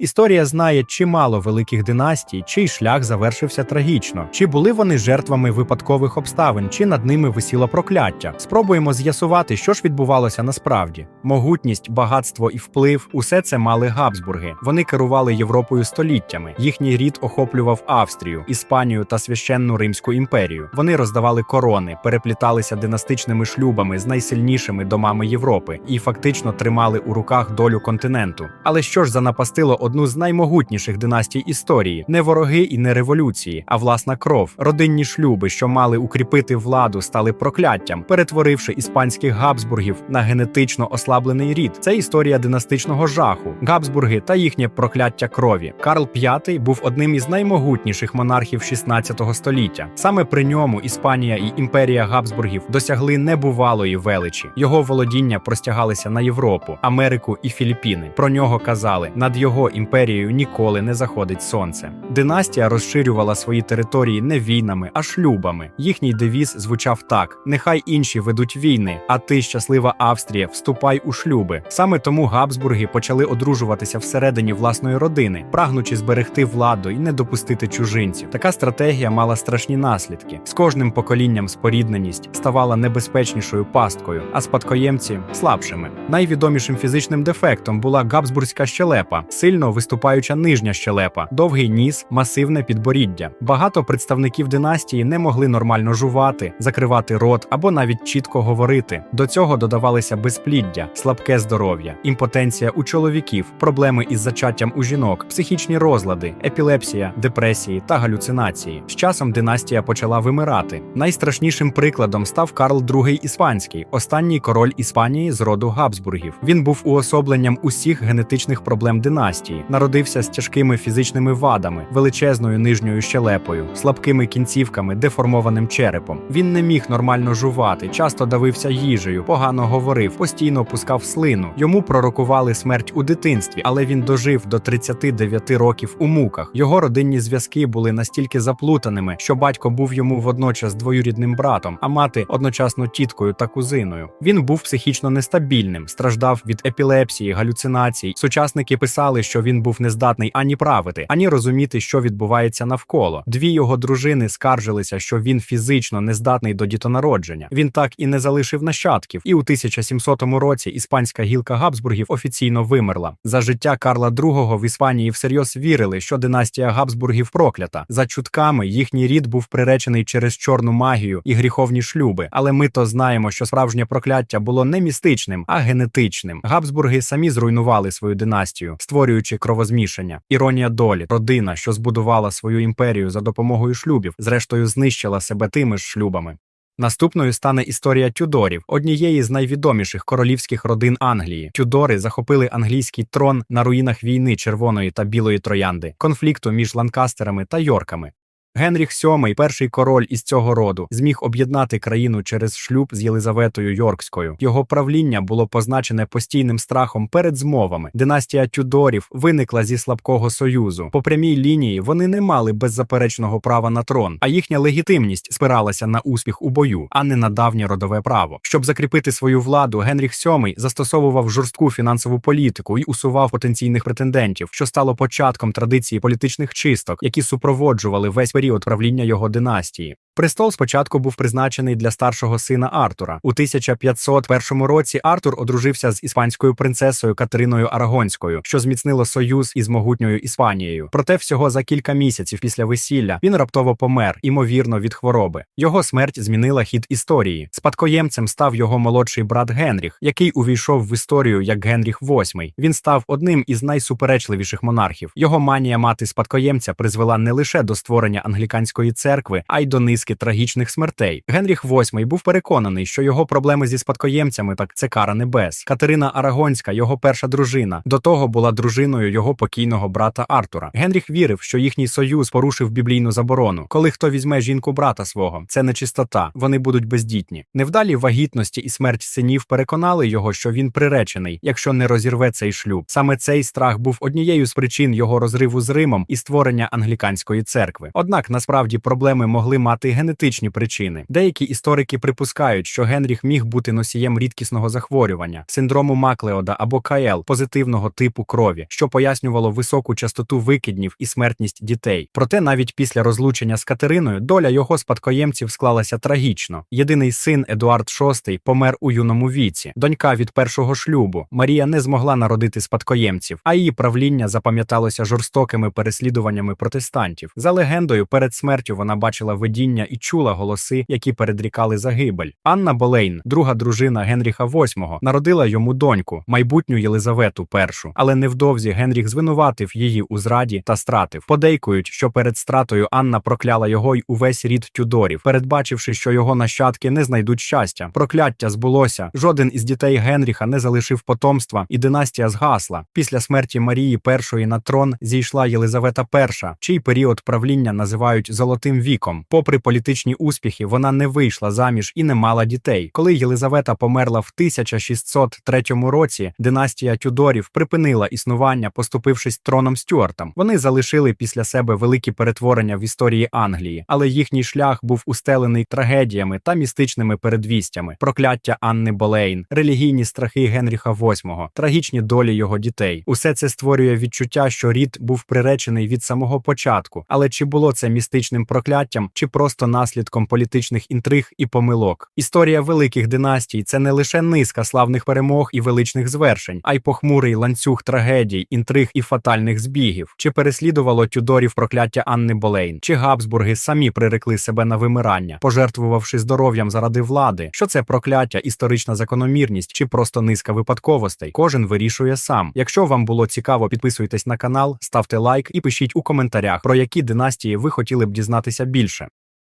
Історія знає чимало великих династій, чий шлях завершився трагічно. Чи були вони жертвами випадкових обставин, чи над ними висіло прокляття? Спробуємо з'ясувати, що ж відбувалося насправді. Могутність, багатство і вплив усе це мали Габсбурги. Вони керували Європою століттями. Їхній рід охоплював Австрію, Іспанію та священну Римську імперію. Вони роздавали корони, перепліталися династичними шлюбами з найсильнішими домами Європи і фактично тримали у руках долю континенту. Але що ж занапастило одну з наймогутніших династій історії? Не вороги і не революції, а власна кров, родинні шлюби, що мали укріпити владу, стали прокляттям, перетворивши іспанських Габсбургів на генетично ослаблений рід. Це історія династичного жаху, Габсбурги та їхнє прокляття крові. Карл V був одним із наймогутніших монархів 16 століття. Саме при ньому Іспанія і імперія Габсбургів досягли небувалої величі. Його володіння простягалися на Європу, Америку і Філіппіни. Про нього казали: над його імперією ніколи не заходить сонце. Династія розширювала свої території не війнами, а шлюбами. Їхній девіз звучав так: нехай інші ведуть війни, а ти, щаслива Австрія, вступай у шлюби. Саме тому Габсбурги почали одружуватися всередині власної родини, прагнучи зберегти владу і не допустити чужинців. Така стратегія мала страшні наслідки. З кожним поколінням спорідненість ставала небезпечнішою пасткою, а спадкоємці слабшими. Найвідомішим фізичним дефектом була габсбурзька щелепа, сильно виступаюча нижня щелепа, довгий ніс, масивне підборіддя. Багато представників династії не могли нормально жувати, закривати рот або навіть чітко говорити. До цього додавалися безпліддя, слабке здоров'я, імпотенція у чоловіків, проблеми із зачаттям у жінок, психічні розлади, епілепсія, депресії та галюцинації. З часом династія почала вимирати. Найстрашнішим прикладом став Карл II Іспанський, останній король Іспанії з роду Габсбургів. Він був уособленням усіх генетичних проблем династії, народився з тяжкими фізичними вадами, величезною нижньою щелепою, слабкими кінцівками, деформованим черепом. Він не міг нормально жувати, часто давився їжею, погано говорив, постійно пускав слину. Йому пророкували смерть у дитинстві, але він дожив до 39 років у муках. Його родинні зв'язки були настільки заплутаними, що батько був йому водночас двоюрідним братом, а мати одночасно тіткою та кузиною. Він був психічно нестабільним, страждав від епілепсії, галюцинацій. Сучасники писали, що він був нездатний ані правити, ані розуміти, що відбувається навколо. Дві його дружини скаржилися, що він фізично нездатний до дітонародження. Він так і не залишив нащадків, і у 1700 році іспанська гілка Габсбургів офіційно вимерла. За життя Карла II в Іспанії всерйоз вірили, що династія Габсбургів проклята. За чутками їхній рід був приречений через чорну магію і гріховні шлюби. Але ми то знаємо, що справжнє прокляття було не містичним, а генетичним. Габсбурги самі зруйнували свою династію, створюючи кровозмішання. Іронія долі, родина, що збудувала свою імперію за допомогою шлюбів, зрештою знищила себе тими ж шлюбами. Наступною стане історія Тюдорів, однієї з найвідоміших королівських родин Англії. Тюдори захопили англійський трон на руїнах війни Червоної та Білої Троянди, конфлікту між Ланкастерами та Йорками. Генріх VII, перший король із цього роду, зміг об'єднати країну через шлюб з Єлизаветою Йоркською. Його правління було позначене постійним страхом перед змовами. Династія Тюдорів виникла зі слабкого союзу. По прямій лінії вони не мали беззаперечного права на трон, а їхня легітимність спиралася на успіх у бою, а не на давнє родове право. Щоб закріпити свою владу, Генріх VII застосовував жорстку фінансову політику і усував потенційних претендентів, що стало початком традиції політичних чисток, які супроводжували весь період правління його династії. Престол спочатку був призначений для старшого сина Артура. У 1501 році Артур одружився з іспанською принцесою Катериною Арагонською, що зміцнило союз із могутньою Іспанією. Проте всього за кілька місяців після весілля він раптово помер, імовірно, від хвороби. Його смерть змінила хід історії. Спадкоємцем став його молодший брат Генріх, який увійшов в історію як Генріх VIII. Він став одним із найсуперечливіших монархів. Його манія мати спадкоємця призвела не лише до створення англіканської церкви, а й до низки трагічних смертей. Генріх VIII був переконаний, що його проблеми зі спадкоємцями так це кара небес. Катерина Арагонська, його перша дружина, до того була дружиною його покійного брата Артура. Генріх вірив, що їхній союз порушив біблійну заборону. Коли хто візьме жінку брата свого, це нечистота, вони будуть бездітні. Невдалі вагітності і смерть синів переконали його, що він приречений, якщо не розірве цей шлюб. Саме цей страх був однією з причин його розриву з Римом і створення англіканської церкви. Однак насправді проблеми могли мати генетичні причини. Деякі історики припускають, що Генріх міг бути носієм рідкісного захворювання, синдрому Маклеода або КЛ позитивного типу крові, що пояснювало високу частоту викиднів і смертність дітей. Проте навіть після розлучення з Катериною доля його спадкоємців склалася трагічно. Єдиний син Едуард VI помер у юному віці. Донька від першого шлюбу Марія не змогла народити спадкоємців, а її правління запам'яталося жорстокими переслідуваннями протестантів. За легендою, перед смертю вона бачила видіння і чула голоси, які передрікали загибель. Анна Болейн, друга дружина Генріха VIII, народила йому доньку, майбутню Єлизавету І, але невдовзі Генріх звинуватив її у зраді та стратив. Подейкують, що перед стратою Анна прокляла його й увесь рід Тюдорів, передбачивши, що його нащадки не знайдуть щастя. Прокляття збулося. Жоден із дітей Генріха не залишив потомства, і династія згасла. Після смерті Марії І на трон зійшла Єлизавета І, чий період правління називають золотим віком. Попри політичні успіхи, вона не вийшла заміж і не мала дітей. Коли Єлизавета померла в 1603 році, династія Тюдорів припинила існування, поступившись троном Стюартам. Вони залишили після себе великі перетворення в історії Англії, але їхній шлях був устелений трагедіями та містичними передвістями, прокляття Анни Болейн, релігійні страхи Генріха VIII, трагічні долі його дітей. Усе це створює відчуття, що рід був приречений від самого початку. Але чи було це містичним прокляттям, чи просто наслідком політичних інтриг і помилок? Історія великих династій це не лише низка славних перемог і величних звершень, а й похмурий ланцюг трагедій, інтриг і фатальних збігів. Чи переслідувало Тюдорів прокляття Анни Болейн? Чи Габсбурги самі прирекли себе на вимирання, пожертвувавши здоров'ям заради влади? Що це прокляття, історична закономірність чи просто низка випадковостей? Кожен вирішує сам. Якщо вам було цікаво, підписуйтесь на канал, ставте лайк і пишіть у коментарях, про які династії ви хотіли б дізнатися більше.